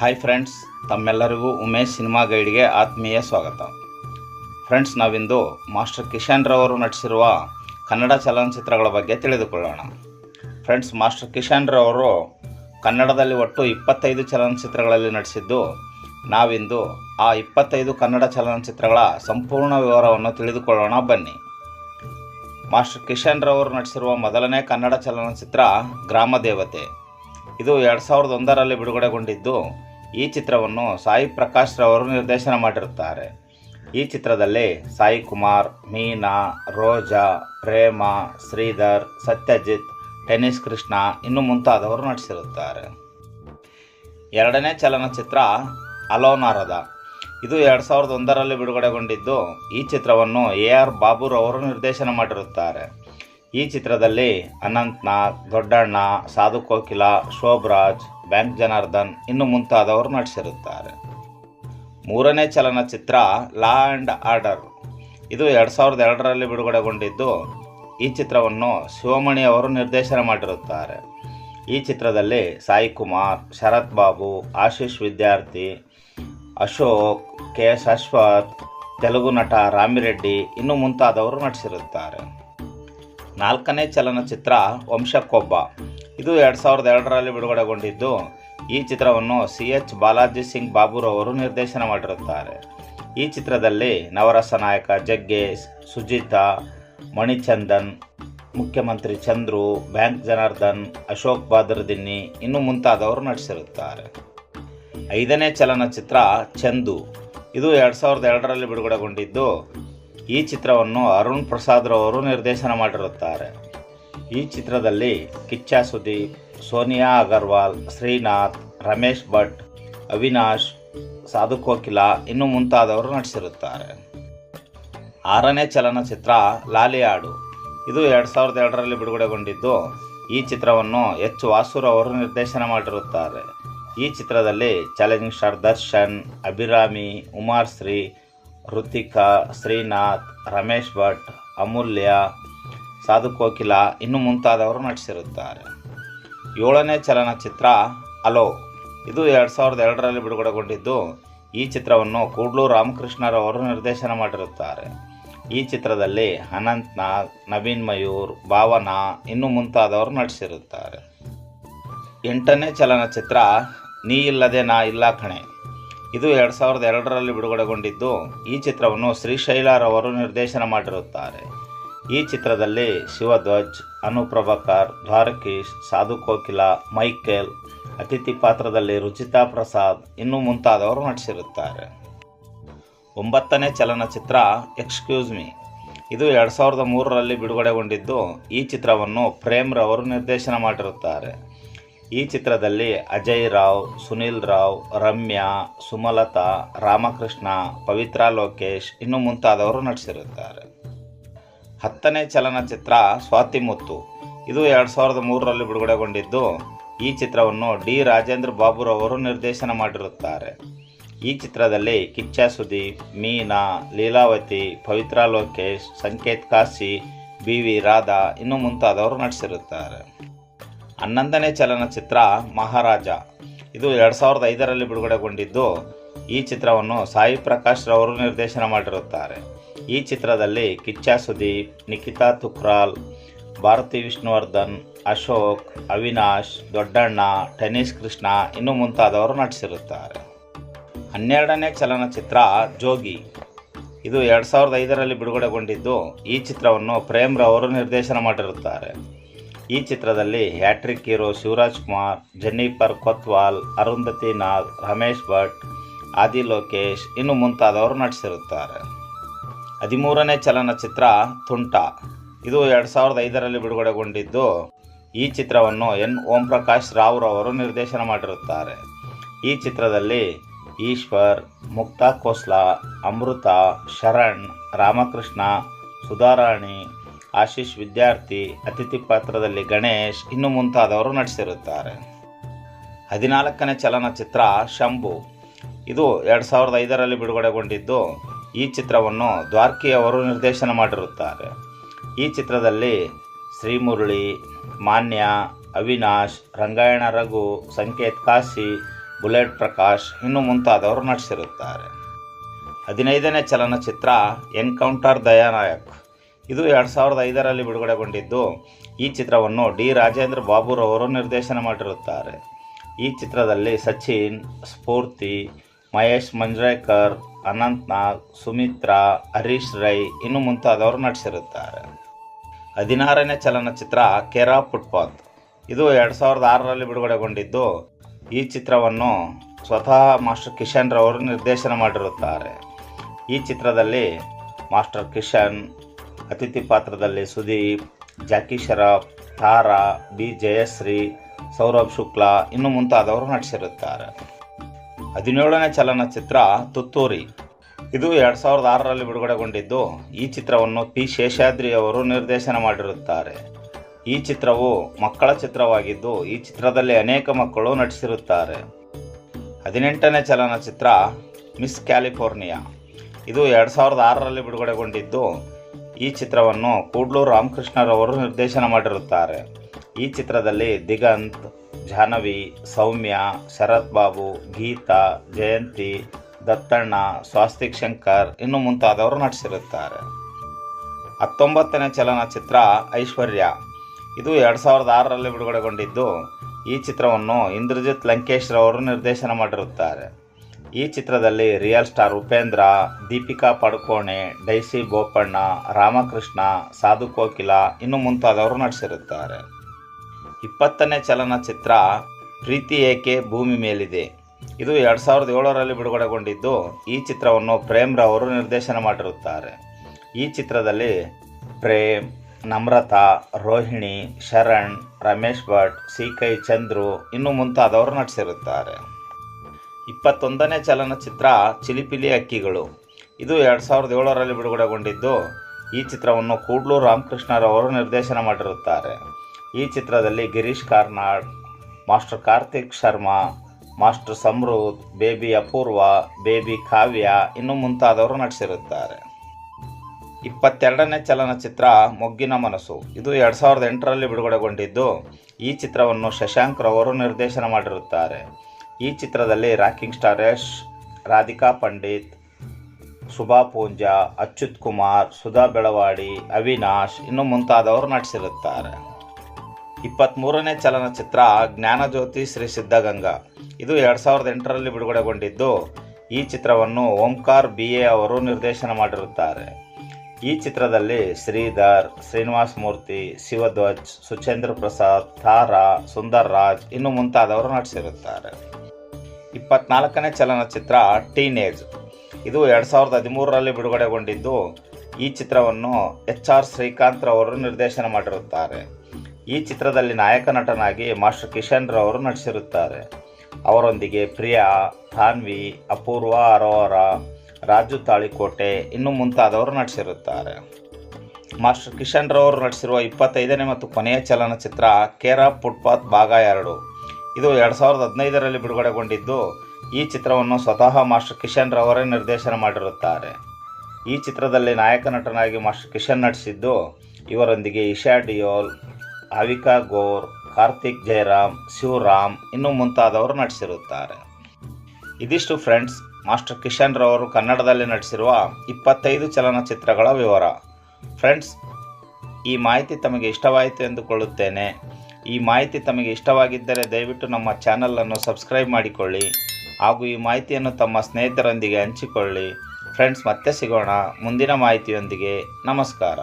Hi friends ತಮ್ಮೆಲ್ಲರಿಗೂ Umesh cinema ಗೈಡ್ಗೆ ಆತ್ಮೀಯ ಸ್ವಾಗತ. ಫ್ರೆಂಡ್ಸ್ ನಾವಿಂದು ಮಾಸ್ಟರ್ ಕಿಶನ್ ರವರು ನಟಿಸಿರುವ ಕನ್ನಡ ಚಲನಚಿತ್ರಗಳ ಬಗ್ಗೆ ತಿಳಿದುಕೊಳ್ಳೋಣ. ಫ್ರೆಂಡ್ಸ್ ಮಾಸ್ಟರ್ ಕಿಶನ್ ರವರು ಕನ್ನಡದಲ್ಲಿ ಒಟ್ಟು ಇಪ್ಪತ್ತೈದು ಚಲನಚಿತ್ರಗಳಲ್ಲಿ ನಟಿಸಿದ್ದು, ನಾವಿಂದು ಆ ಇಪ್ಪತ್ತೈದು ಕನ್ನಡ ಚಲನಚಿತ್ರಗಳ ಸಂಪೂರ್ಣ ವಿವರವನ್ನು ತಿಳಿದುಕೊಳ್ಳೋಣ ಬನ್ನಿ. ಮಾಸ್ಟರ್ ಕಿಶನ್ ರವರು ನಟಿಸಿರುವ ಮೊದಲನೇ ಕನ್ನಡ ಚಲನಚಿತ್ರ ಗ್ರಾಮ ದೇವತೆ ಇದು ಎರಡು ಸಾವಿರದ ಒಂದರಲ್ಲಿ ಬಿಡುಗಡೆಗೊಂಡಿದ್ದು ಈ ಚಿತ್ರವನ್ನು ಸಾಯಿ ಪ್ರಕಾಶ್ ರವರು ನಿರ್ದೇಶನ ಮಾಡಿರುತ್ತಾರೆ. ಈ ಚಿತ್ರದಲ್ಲಿ ಸಾಯಿ ಕುಮಾರ್, ಮೀನಾ, ರೋಜಾ, ಪ್ರೇಮ, ಶ್ರೀಧರ್, ಸತ್ಯಜಿತ್, ಟೆನಿಸ್ ಕೃಷ್ಣ ಇನ್ನು ಮುಂತಾದವರು ನಟಿಸಿರುತ್ತಾರೆ. ಎರಡನೇ ಚಲನಚಿತ್ರ ಅಲೋನಾರದ. ಇದು ಎರಡು ಸಾವಿರದ ಒಂದರಲ್ಲಿ ಬಿಡುಗಡೆಗೊಂಡಿದ್ದು ಈ ಚಿತ್ರವನ್ನು ಎ ಆರ್ ಬಾಬುರವರು ನಿರ್ದೇಶನ ಮಾಡಿರುತ್ತಾರೆ. ಈ ಚಿತ್ರದಲ್ಲಿ ಅನಂತ್ನಾಗ್, ದೊಡ್ಡಣ್ಣ, ಸಾಧು ಕೋಕಿಲ, ಶೋಭರಾಜ್ ಬ್ಯಾಂಕ್ ಜನಾರ್ದನ್ ಇನ್ನು ಮುಂತಾದವರು ನಟಿಸಿರುತ್ತಾರೆ. ಮೂರನೇ ಚಲನಚಿತ್ರ ಲಾ ಆ್ಯಂಡ್ ಆರ್ಡರ್. ಇದು ಎರಡು ಸಾವಿರದ ಎರಡರಲ್ಲಿ ಬಿಡುಗಡೆಗೊಂಡಿದ್ದು. ಈ ಚಿತ್ರವನ್ನು ಶಿವಮಣಿ ಅವರು ನಿರ್ದೇಶನ ಮಾಡಿರುತ್ತಾರೆ. ಈ ಚಿತ್ರದಲ್ಲಿ ಸಾಯಿ ಕುಮಾರ್, ಶರತ್ ಬಾಬು, ಆಶೀಶ್ ವಿದ್ಯಾರ್ಥಿ, ಅಶೋಕ್, ಕೆ ಅಶ್ವಥ್, ತೆಲುಗು ನಟ ರಾಮಿರೆಡ್ಡಿ ಇನ್ನು ಮುಂತಾದವರು ನಟಿಸಿರುತ್ತಾರೆ. ನಾಲ್ಕನೇ ಚಲನಚಿತ್ರ ವಂಶಕ್ಕೊಬ್ಬ ಇದು ಎರಡು ಸಾವಿರದ ಎರಡರಲ್ಲಿ ಬಿಡುಗಡೆಗೊಂಡಿದ್ದು. ಈ ಚಿತ್ರವನ್ನು ಸಿ ಎಚ್ ಬಾಲಾಜಿ ಸಿಂಗ್ ಬಾಬುರವರು ನಿರ್ದೇಶನ ಮಾಡಿರುತ್ತಾರೆ. ಈ ಚಿತ್ರದಲ್ಲಿ ನವರಸ ನಾಯಕ ಜಗ್ಗೇಶ್ ಸುಜಿತಾ, ಮಣಿಚಂದನ್, ಮುಖ್ಯಮಂತ್ರಿ ಚಂದ್ರು, ಬ್ಯಾಂಕ್ ಜನಾರ್ದನ್, ಅಶೋಕ್ ಬಾದರ್ದಿನ್ನಿ ಇನ್ನು ಮುಂತಾದವರು ನಟಿಸಿರುತ್ತಾರೆ. ಐದನೇ ಚಲನಚಿತ್ರ ಚಂದು. ಇದು ಎರಡು ಸಾವಿರದ ಎರಡರಲ್ಲಿ ಬಿಡುಗಡೆಗೊಂಡಿದ್ದು. ಈ ಚಿತ್ರವನ್ನು ಅರುಣ್ ಪ್ರಸಾದ್ರವರು ನಿರ್ದೇಶನ ಮಾಡಿರುತ್ತಾರೆ. ಈ ಚಿತ್ರದಲ್ಲಿ ಕಿಚ್ಚ ಸುದೀಪ್ ಸೋನಿಯಾ ಅಗರ್ವಾಲ್, ಶ್ರೀನಾಥ್, ರಮೇಶ್ ಭಟ್, ಅವಿನಾಶ್, ಸಾಧು ಕೋಕಿಲ ಇನ್ನು ಮುಂತಾದವರು ನಟಿಸಿರುತ್ತಾರೆ. ಆರನೇ ಚಲನಚಿತ್ರ ಲಾಲಿಯಾಡು. ಇದು ಎರಡು ಸಾವಿರದ ಎರಡರಲ್ಲಿ ಬಿಡುಗಡೆಗೊಂಡಿದ್ದು. ಈ ಚಿತ್ರವನ್ನು ಎಚ್ ವಾಸುರವರು ನಿರ್ದೇಶನ ಮಾಡಿರುತ್ತಾರೆ. ಈ ಚಿತ್ರದಲ್ಲಿ challenging star Darshan, Abhirami Umashree Ruthika, Srinath, Ramesh Bhat, Amulya Kokila ಇನ್ನು ಮುಂತಾದವರು ನಟಿಸಿರುತ್ತಾರೆ. ಏಳನೇ ಚಲನಚಿತ್ರ, ಅಲೋ, ಇದು ಎರಡು ಸಾವಿರದ ಎರಡರಲ್ಲಿ ಬಿಡುಗಡೆಗೊಂಡಿದ್ದು ಈ ಚಿತ್ರವನ್ನು ಕೂಡ್ಲು ರಾಮಕೃಷ್ಣರವರು ನಿರ್ದೇಶನ ಮಾಡಿರುತ್ತಾರೆ. ಈ ಚಿತ್ರದಲ್ಲಿ ಅನಂತ್ ನಾಗ್ ನವೀನ್ ಮಯೂರ್, ಭಾವನಾ ಇನ್ನು ಮುಂತಾದವರು ನಟಿಸಿರುತ್ತಾರೆ. ಎಂಟನೇ ಚಲನಚಿತ್ರ, ನೀ ಇಲ್ಲದೆ ನಾ ಇಲ್ಲ ಕಣೆ. ಇದು ಎರಡು ಸಾವಿರದ ಎರಡರಲ್ಲಿ ಬಿಡುಗಡೆಗೊಂಡಿದ್ದು ಈ ಚಿತ್ರವನ್ನು ಶ್ರೀಶೈಲಾರವರು ನಿರ್ದೇಶನ ಮಾಡಿರುತ್ತಾರೆ. ಈ ಚಿತ್ರದಲ್ಲಿ ಶಿವಧ್ವಜ್, ಅನುಪ್ರಭಾಕರ್, ದ್ವಾರಕೀಶ್, ಸಾಧು ಕೋಕಿಲ, ಮೈಕೇಲ್, ಅತಿಥಿ ಪಾತ್ರದಲ್ಲಿ ರುಚಿತಾ ಪ್ರಸಾದ್ ಇನ್ನು ಮುಂತಾದವರು ನಟಿಸಿರುತ್ತಾರೆ. ಒಂಬತ್ತನೇ ಚಲನಚಿತ್ರ ಎಕ್ಸ್ಕ್ಯೂಸ್ ಮೀ ಇದು ಎರಡು ಸಾವಿರದ ಮೂರರಲ್ಲಿ ಬಿಡುಗಡೆಗೊಂಡಿದ್ದು ಈ ಚಿತ್ರವನ್ನು ಪ್ರೇಮ್ ರವರು ನಿರ್ದೇಶನ ಮಾಡಿರುತ್ತಾರೆ. ಈ ಚಿತ್ರದಲ್ಲಿ ಅಜಯ್ ರಾವ್, ಸುನೀಲ್ ರಾವ್, ರಮ್ಯಾ, ಸುಮಲತಾ, ರಾಮಕೃಷ್ಣ, ಪವಿತ್ರ ಲೋಕೇಶ್ ಇನ್ನು ಮುಂತಾದವರು ನಟಿಸಿರುತ್ತಾರೆ. ಹತ್ತನೇ ಚಲನಚಿತ್ರ ಸ್ವಾತಿಮುತ್ತು ಇದು ಎರಡು ಸಾವಿರದ ಮೂರರಲ್ಲಿ ಬಿಡುಗಡೆಗೊಂಡಿದ್ದು. ಈ ಚಿತ್ರವನ್ನು ಡಿ ರಾಜೇಂದ್ರ ಬಾಬುರವರು ನಿರ್ದೇಶನ ಮಾಡಿರುತ್ತಾರೆ. ಈ ಚಿತ್ರದಲ್ಲಿ ಕಿಚ್ಚ ಸುದೀಪ್, ಮೀನಾ, ಲೀಲಾವತಿ, ಪವಿತ್ರ ಲೋಕೇಶ್, ಸಂಕೇತ್ ಕಾಶಿ, ಬಿ ವಿ ರಾಧಾ ಇನ್ನು ಮುಂತಾದವರು ನಟಿಸಿರುತ್ತಾರೆ. ಹನ್ನೊಂದನೇ ಚಲನಚಿತ್ರ ಮಹಾರಾಜ. ಇದು ಎರಡು ಸಾವಿರದ ಐದರಲ್ಲಿ ಬಿಡುಗಡೆಗೊಂಡಿದ್ದು. ಈ ಚಿತ್ರವನ್ನು ಸಾಯಿ ಪ್ರಕಾಶ್ ರವರು ನಿರ್ದೇಶನ ಮಾಡಿರುತ್ತಾರೆ. ಈ ಚಿತ್ರದಲ್ಲಿ ಕಿಚ್ಚ ಸುದೀಪ್ ನಿಖಿತಾ ತುಕ್ರಾಲ್, ಭಾರತಿ ವಿಷ್ಣುವರ್ಧನ್, ಅಶೋಕ್, ಅವಿನಾಶ್, ದೊಡ್ಡಣ್ಣ, ಟೆನಿಸ್ ಕೃಷ್ಣ ಇನ್ನೂ ಮುಂತಾದವರು ನಟಿಸಿರುತ್ತಾರೆ. ಹನ್ನೆರಡನೇ ಚಲನಚಿತ್ರ ಜೋಗಿ. ಇದು ಎರಡು ಸಾವಿರದ ಐದರಲ್ಲಿ ಬಿಡುಗಡೆಗೊಂಡಿದ್ದು ಈ ಚಿತ್ರವನ್ನು ಪ್ರೇಮ್ ರವರು ನಿರ್ದೇಶನ ಮಾಡಿರುತ್ತಾರೆ. ಈ ಚಿತ್ರದಲ್ಲಿ hat trick hero Shivaraj Kumar, Jennifer Kotwal, Arundhati Nag, Ramesh Bhat, Adi Lokesh ಇನ್ನು ಮುಂತಾದವರು ನಟಿಸಿರುತ್ತಾರೆ. ಹದಿಮೂರನೇ ಚಲನಚಿತ್ರ ತುಂಟ. ಇದು ಎರಡು ಸಾವಿರದ ಐದರಲ್ಲಿ ಬಿಡುಗಡೆಗೊಂಡಿದ್ದು. ಈ ಚಿತ್ರವನ್ನು ಎನ್. ಓಂ ಪ್ರಕಾಶ್ ರಾವ್ ರವರು ನಿರ್ದೇಶನ ಮಾಡಿರುತ್ತಾರೆ. ಈ ಚಿತ್ರದಲ್ಲಿ ಈಶ್ವರ್, ಮುಕ್ತಾ ಖೋಸ್ಲಾ ಅಮೃತ, ಶರಣ್, ರಾಮಕೃಷ್ಣ, ಸುಧಾರಾಣಿ, ಆಶೀಶ್ ವಿದ್ಯಾರ್ಥಿ, ಅತಿಥಿ ಪಾತ್ರದಲ್ಲಿ ಗಣೇಶ್ ಇನ್ನು ಮುಂತಾದವರು ನಟಿಸಿರುತ್ತಾರೆ. ಹದಿನಾಲ್ಕನೇ ಚಲನಚಿತ್ರ ಶಂಭು. ಇದು ಎರಡು ಸಾವಿರದ ಐದರಲ್ಲಿ ಬಿಡುಗಡೆಗೊಂಡಿದ್ದು. ಈ ಚಿತ್ರವನ್ನು ದ್ವಾರ್ಕಿ ಅವರು ನಿರ್ದೇಶನ ಮಾಡಿರುತ್ತಾರೆ. ಈ ಚಿತ್ರದಲ್ಲಿ ಶ್ರೀಮುರಳಿ, ಮಾನ್ಯ, ಅವಿನಾಶ್, ರಂಗಾಯಣ ರಘು, ಸಂಕೇತ್ ಕಾಶಿ, ಬುಲೆಟ್ ಪ್ರಕಾಶ್ ಇನ್ನು ಮುಂತಾದವರು ನಟಿಸಿರುತ್ತಾರೆ. ಹದಿನೈದನೇ ಚಲನಚಿತ್ರ ಎನ್ಕೌಂಟರ್ ದಯಾನಾಯಕ್. ಇದು ಎರಡು ಸಾವಿರದ ಐದರಲ್ಲಿ ಬಿಡುಗಡೆಗೊಂಡಿದ್ದು, ಈ ಚಿತ್ರವನ್ನು ಡಿ ರಾಜೇಂದ್ರ ಬಾಬುರವರು ನಿರ್ದೇಶನ ಮಾಡಿರುತ್ತಾರೆ. ಈ ಚಿತ್ರದಲ್ಲಿ ಸಚಿನ್, ಸ್ಫೂರ್ತಿ ಮಹೇಶ್ ಮಂಜ್ರೇಕರ್ ಅನಂತ್ ನಾಗ್, ಸುಮಿತ್ರಾ, ಹರೀಶ್ ರೈ ಇನ್ನು ಮುಂತಾದವರು ನಟಿಸಿರುತ್ತಾರೆ. ಹದಿನಾರನೇ ಚಲನಚಿತ್ರ ಕೆರಾ ಫುಟ್ಪಾತ್. ಇದು ಎರಡು ಸಾವಿರದ ಆರರಲ್ಲಿ ಬಿಡುಗಡೆಗೊಂಡಿದ್ದು. ಈ ಚಿತ್ರವನ್ನು ಸ್ವತಃ ಮಾಸ್ಟರ್ ಕಿಶನ್ ರವರು ನಿರ್ದೇಶನ ಮಾಡಿರುತ್ತಾರೆ. ಈ ಚಿತ್ರದಲ್ಲಿ ಮಾಸ್ಟರ್ ಕಿಶನ್, ಅತಿಥಿ ಪಾತ್ರದಲ್ಲಿ ಸುದೀಪ್, ಜಾಕಿ ಶರಾಫ್, ತಾರಾ, ಬಿ ಜಯಶ್ರೀ, ಸೌರಭ್ ಶುಕ್ಲಾ ಇನ್ನು ಮುಂತಾದವರು ನಟಿಸಿರುತ್ತಾರೆ. ಹದಿನೇಳನೇ ಚಲನಚಿತ್ರ ತುತ್ತೂರಿ. ಇದು ಎರಡು ಸಾವಿರದ ಆರರಲ್ಲಿ ಬಿಡುಗಡೆಗೊಂಡಿದ್ದು. ಈ ಚಿತ್ರವನ್ನು ಪಿ. ಶೇಷಾದ್ರಿ ಅವರು ನಿರ್ದೇಶನ ಮಾಡಿರುತ್ತಾರೆ. ಈ ಚಿತ್ರವು ಮಕ್ಕಳ ಚಿತ್ರವಾಗಿದ್ದು, ಈ ಚಿತ್ರದಲ್ಲಿ ಅನೇಕ ಮಕ್ಕಳು ನಟಿಸಿರುತ್ತಾರೆ. ಹದಿನೆಂಟನೇ ಚಲನಚಿತ್ರ ಮಿಸ್ ಕ್ಯಾಲಿಫೋರ್ನಿಯಾ. ಇದು ಎರಡು ಸಾವಿರದ ಆರರಲ್ಲಿ ಬಿಡುಗಡೆಗೊಂಡಿದ್ದು. ಈ ಚಿತ್ರವನ್ನು ಕೂಡ್ಲೂರು ರಾಮಕೃಷ್ಣರವರು ನಿರ್ದೇಶನ ಮಾಡಿರುತ್ತಾರೆ. ಈ ಚಿತ್ರದಲ್ಲಿ ದಿಗಂತ್ ಜಾಹ್ನವಿ, ಸೌಮ್ಯ ಶರತ್ ಬಾಬು ಗೀತಾ, ಜಯಂತಿ, ದತ್ತಣ್ಣ, ಸ್ವಾಸ್ತಿಕ್ ಶಂಕರ್ ಇನ್ನು ಮುಂತಾದವರು ನಟಿಸಿರುತ್ತಾರೆ. ಹತ್ತೊಂಬತ್ತನೇ ಚಲನಚಿತ್ರ ಐಶ್ವರ್ಯ. ಇದು ಎರಡು ಸಾವಿರದ ಆರರಲ್ಲಿ ಬಿಡುಗಡೆಗೊಂಡಿದ್ದು ಈ ಚಿತ್ರವನ್ನು ಇಂದ್ರಜಿತ್ ಲಂಕೇಶ್ ರವರು ನಿರ್ದೇಶನ ಮಾಡಿರುತ್ತಾರೆ. ಈ ಚಿತ್ರದಲ್ಲಿ real star Upendra, Deepika Padukone, Daisy Bopanna, Ramakrishna, Sadhu Kokila ಇನ್ನು ಮುಂತಾದವರು ನಟಿಸಿರುತ್ತಾರೆ. ಇಪ್ಪತ್ತನೇ ಚಲನಚಿತ್ರ ಪ್ರೀತಿ ಏಕೆ ಭೂಮಿ ಮೇಲಿದೆ? ಇದು ಎರಡು ಸಾವಿರದ ಏಳರಲ್ಲಿ ಬಿಡುಗಡೆಗೊಂಡಿದ್ದು ಈ ಚಿತ್ರವನ್ನು ಪ್ರೇಮ್ ರವರು ನಿರ್ದೇಶನ ಮಾಡಿರುತ್ತಾರೆ. ಈ ಚಿತ್ರದಲ್ಲಿ ಪ್ರೇಮ್, ನಮ್ರತಾ, ರೋಹಿಣಿ, ಶರಣ್, ರಮೇಶ್ ಭಟ್ ಸಿ ಕೈ ಚಂದ್ರು ಇನ್ನು ಮುಂತಾದವರು ನಟಿಸಿರುತ್ತಾರೆ. ಇಪ್ಪತ್ತೊಂದನೇ ಚಲನಚಿತ್ರ ಚಿಲಿಪಿಲಿ ಅಕ್ಕಿಗಳು. ಇದು ಎರಡು ಸಾವಿರದ ಏಳರಲ್ಲಿ ಬಿಡುಗಡೆಗೊಂಡಿದ್ದು ಈ ಚಿತ್ರವನ್ನು ಕೂಡ್ಲೂರು ರಾಮಕೃಷ್ಣರವರು ನಿರ್ದೇಶನ ಮಾಡಿರುತ್ತಾರೆ. ಈ ಚಿತ್ರದಲ್ಲಿ Girish Karnad, master Karthik Sharma, master Samrudh, baby Apoorva, baby Kavya ಇನ್ನು ಮುಂತಾದವರು ನಟಿಸಿರುತ್ತಾರೆ. ಇಪ್ಪತ್ತೆರಡನೇ ಚಲನಚಿತ್ರ ಮೊಗ್ಗಿನ ಮನಸ್ಸು. ಇದು ಎರಡು ಸಾವಿರದ ಎಂಟರಲ್ಲಿ ಬಿಡುಗಡೆಗೊಂಡಿದ್ದು, ಈ ಚಿತ್ರವನ್ನು ಶಶಾಂಕ್ ರವರು ನಿರ್ದೇಶನ ಮಾಡಿರುತ್ತಾರೆ. ಈ ಚಿತ್ರದಲ್ಲಿ ರಾಕಿಂಗ್ ಸ್ಟಾರ್ ಯಶ್, ರಾಧಿಕಾ ಪಂಡಿತ್, ಶುಭಾ ಪೂಂಜಾ, ಅಚ್ಯುತ್ ಕುಮಾರ್, ಸುಧಾ ಬೆಳವಾಡಿ, ಅವಿನಾಶ್ ಇನ್ನು ಮುಂತಾದವರು ನಟಿಸಿರುತ್ತಾರೆ. ಇಪ್ಪತ್ತ್ಮೂರನೇ ಚಲನಚಿತ್ರ ಜ್ಞಾನಜ್ಯೋತಿ ಶ್ರೀ ಸಿದ್ಧಗಂಗಾ. ಇದು ಎರಡು ಸಾವಿರದ ಎಂಟರಲ್ಲಿ ಬಿಡುಗಡೆಗೊಂಡಿದ್ದು. ಈ ಚಿತ್ರವನ್ನು ಓಂಕಾರ್ ಬಿ ಎ ಅವರು ನಿರ್ದೇಶನ ಮಾಡಿರುತ್ತಾರೆ. ಈ ಚಿತ್ರದಲ್ಲಿ ಶ್ರೀಧರ್, ಶ್ರೀನಿವಾಸ್ ಮೂರ್ತಿ, ಶಿವಧ್ವಜ್, ಸುಚೇಂದ್ರ ಪ್ರಸಾದ್, ತಾರಾ, ಸುಂದರ್ ರಾಜ್ ಇನ್ನು ಮುಂತಾದವರು ನಟಿಸಿರುತ್ತಾರೆ. ಇಪ್ಪತ್ನಾಲ್ಕನೇ ಚಲನಚಿತ್ರ ಟೀನೇಜ್. ಇದು ಎರಡು ಸಾವಿರದ ಹದಿಮೂರರಲ್ಲಿ ಬಿಡುಗಡೆಗೊಂಡಿದ್ದು. ಈ ಚಿತ್ರವನ್ನು ಎಚ್ ಆರ್ ಶ್ರೀಕಾಂತ್ ಅವರು ನಿರ್ದೇಶನ ಮಾಡಿರುತ್ತಾರೆ. ಈ ಚಿತ್ರದಲ್ಲಿ ನಾಯಕ ನಟನಾಗಿ ಮಾಸ್ಟರ್ ಕಿಶನ್ ರವರು ನಟಿಸಿರುತ್ತಾರೆ. ಅವರೊಂದಿಗೆ ಪ್ರಿಯಾ ತಾನ್ವಿ ಅಪೂರ್ವ, ಅರೋರ, ರಾಜು ತಾಳಿಕೋಟೆ ಇನ್ನು ಮುಂತಾದವರು ನಟಿಸಿರುತ್ತಾರೆ. ಮಾಸ್ಟರ್ ಕಿಶನ್ ರವರು ನಟಿಸಿರುವ ಇಪ್ಪತ್ತೈದನೇ ಮತ್ತು ಕೊನೆಯ ಚಲನಚಿತ್ರ ಕೇರಾ ಫುಟ್ಪಾತ್ ಭಾಗ ಎರಡು. ಇದು ಎರಡು ಸಾವಿರದ ಹದಿನೈದರಲ್ಲಿ ಬಿಡುಗಡೆಗೊಂಡಿದ್ದು, ಈ ಚಿತ್ರವನ್ನು ಸ್ವತಃ ಮಾಸ್ಟರ್ ಕಿಶನ್ ರವರೇ ನಿರ್ದೇಶನ ಮಾಡಿರುತ್ತಾರೆ. ಈ ಚಿತ್ರದಲ್ಲಿ ನಾಯಕ ನಟನಾಗಿ ಮಾಸ್ಟರ್ ಕಿಶನ್ ನಟಿಸಿದ್ದು, ಇವರೊಂದಿಗೆ ಇಶಾ ಡಿಯೋಲ್ ಅವಿಕಾ ಗೋರ್, ಕಾರ್ತಿಕ್ ಜಯರಾಮ್, ಶಿವರಾಮ್ ಇನ್ನು ಮುಂತಾದವರು ನಟಿಸಿರುತ್ತಾರೆ. ಇದಿಷ್ಟು ಫ್ರೆಂಡ್ಸ್, ಮಾಸ್ಟರ್ ಕಿಶನ್ ರವರು ಕನ್ನಡದಲ್ಲಿ ನಟಿಸಿರುವ ಇಪ್ಪತ್ತೈದು ಚಲನಚಿತ್ರಗಳ ವಿವರ. ಫ್ರೆಂಡ್ಸ್, ಈ ಮಾಹಿತಿ ತಮಗೆ ಇಷ್ಟವಾಯಿತು ಎಂದುಕೊಳ್ಳುತ್ತೇನೆ. ಈ ಮಾಹಿತಿ ತಮಗೆ ಇಷ್ಟವಾಗಿದ್ದರೆ ದಯವಿಟ್ಟು ನಮ್ಮ ಚಾನಲನ್ನು ಸಬ್ಸ್ಕ್ರೈಬ್ ಮಾಡಿಕೊಳ್ಳಿ. ಹಾಗೂ ಈ ಮಾಹಿತಿಯನ್ನು ತಮ್ಮ ಸ್ನೇಹಿತರೊಂದಿಗೆ ಹಂಚಿಕೊಳ್ಳಿ. ಫ್ರೆಂಡ್ಸ್, ಮತ್ತೆ ಸಿಗೋಣ. ಮುಂದಿನ ಮಾಹಿತಿಯೊಂದಿಗೆ ನಮಸ್ಕಾರ.